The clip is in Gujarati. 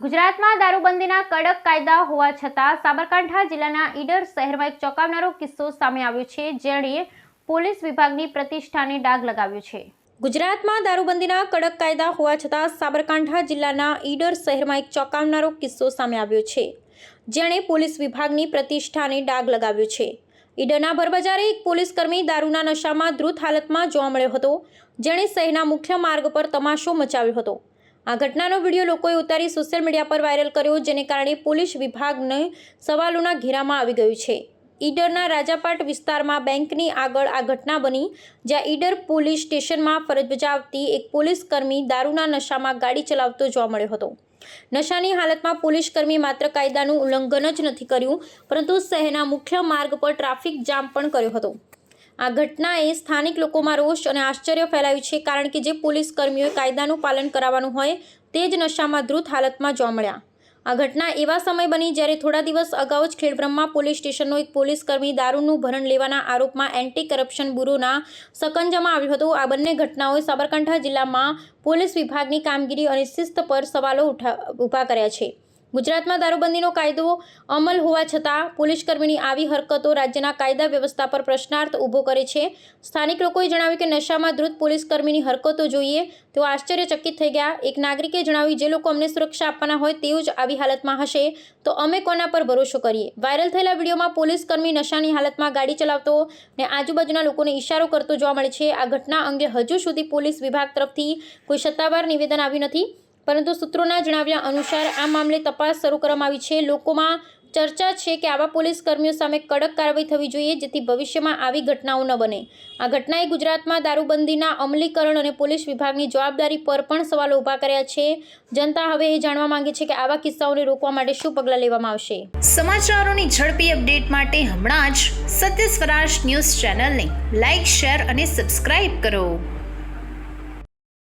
ગુજરાતમાં દારૂબંધીના કડક કાયદા હોવા છતાં સાબરકાંઠા જિલ્લાના ઈડર શહેરમાં એક ચોંકાવનારો કિસ્સો સામે આવ્યો છે, જેણે પોલીસ વિભાગની પ્રતિષ્ઠાને ડાગ લગાવ્યો છે. ગુજરાતમાં દારૂબંધીના કડક કાયદા હોવા છતાં સાબરકાંઠા જિલ્લાના ઈડર શહેરમાં એક ચોંકાવનારો કિસ્સો સામે આવ્યો છે, જેણે પોલીસ વિભાગની પ્રતિષ્ઠાને ડાગ લગાવ્યો છે. ઈડરના ભરબજારે એક પોલીસ કર્મી દારૂના નશામાં ધ્રુત હાલતમાં જોવા મળ્યો હતો, જેણે શહેરના મુખ્ય માર્ગ પર તમાશો મચાવ્યો હતો. આ ઘટનાનો વીડિયો લોકોએ ઉતારી સોશિયલ મીડિયા પર વાયરલ કર્યો, જેને કારણે પોલીસ વિભાગને સવાલોના ઘેરામાં આવી ગયું છે. ઈડરના રાજાપાટ વિસ્તારમાં બેંકની આગળ આ ઘટના બની, જ્યાં ઈડર પોલીસ સ્ટેશનમાં ફરજ બજાવતી એક પોલીસ કર્મી દારૂના નશામાં ગાડી ચલાવતો જોવા મળ્યો હતો. નશાની હાલતમાં પોલીસ કર્મી માત્ર કાયદાનું ઉલ્લંઘન જ નથી કર્યું, પરંતુ શહેરના મુખ્ય માર્ગ પર ટ્રાફિક જામ પણ કર્યો હતો. આ ઘટનાએ સ્થાનિક લોકોમાં રોષ અને આશ્ચર્ય ફેલાવ્યું છે, કારણ કે જે પોલીસ કર્મીઓએ કાયદાનું પાલન કરાવવાનું હોય તે જ નશામાં ધૃત હાલતમાં જોવા આ ઘટના એવા સમય બની જ્યારે થોડા દિવસ અગાઉ જ ખેડબ્રહ્મા પોલીસ સ્ટેશનનો એક પોલીસ કર્મી દારૂનું ભરણ લેવાના આરોપમાં એન્ટી કરપ્શન બ્યુરોના સકંજામાં આવ્યો હતો. આ બંને ઘટનાઓએ સાબરકાંઠા જિલ્લામાં પોલીસ વિભાગની કામગીરી અને શિસ્ત પર સવાલો ઉઠા, ઊભા કર્યા છે. ગુજરાતમાં દારૂબંધીનો કાયદો અમલ હોવા છતાં પોલીસકર્મીની આવી હરકતો રાજ્યના કાયદા વ્યવસ્થા પર પ્રશ્નાર્થ ઊભો કરે છે. સ્થાનિક લોકોએ જણાવ્યું કે નશામાં ધ્રુત પોલીસકર્મીની હરકતો જોઈએ. તેઓ આશ્ચર્યચકિત થઈ ગયા. એક નાગરિકે જણાવ્યું, જે લોકો અમને સુરક્ષા આપવાના હોય તેઓ જ આવી હાલતમાં હશે, તો અમે કોના પર ભરોસો કરીએ? વાયરલ થયેલા વિડીયોમાં પોલીસ કર્મી નશાની હાલતમાં ગાડી ચલાવતો ને આજુબાજુના લોકોને ઇશારો કરતો જોવા મળે છે. આ ઘટના અંગે હજુ સુધી પોલીસ વિભાગ તરફથી કોઈ સત્તાવાર નિવેદન આવ્યું નથી. પરંતુ સૂત્રોના જણાવ્યા અનુસાર આ મામલે તપાસ શરૂ કરવામાં આવી છે. લોકોમાં ચર્ચા છે કે આવા પોલીસ કર્મીઓ સામે કડક કાર્યવાહી થવી જોઈએ જેથી ભવિષ્યમાં આવી ઘટનાઓ ન બને. આ ઘટનાએ ગુજરાતમાં દારૂબંધીના અમલીકરણ અને પોલીસ વિભાગની જવાબદારી પર પણ સવાલો ઊભા કર્યા છે. જનતા હવે એ જાણવા માંગે છે કે આવા કિસ્સાઓને રોકવા માટે શું પગલાં લેવામાં આવશે. સમાચારોની ઝડપી અપડેટ માટે હમણાં જ સત્ય સ્વરાજ ન્યૂઝ ચેનલને લાઇક શેર અને સબસ્ક્રાઇબ કરો.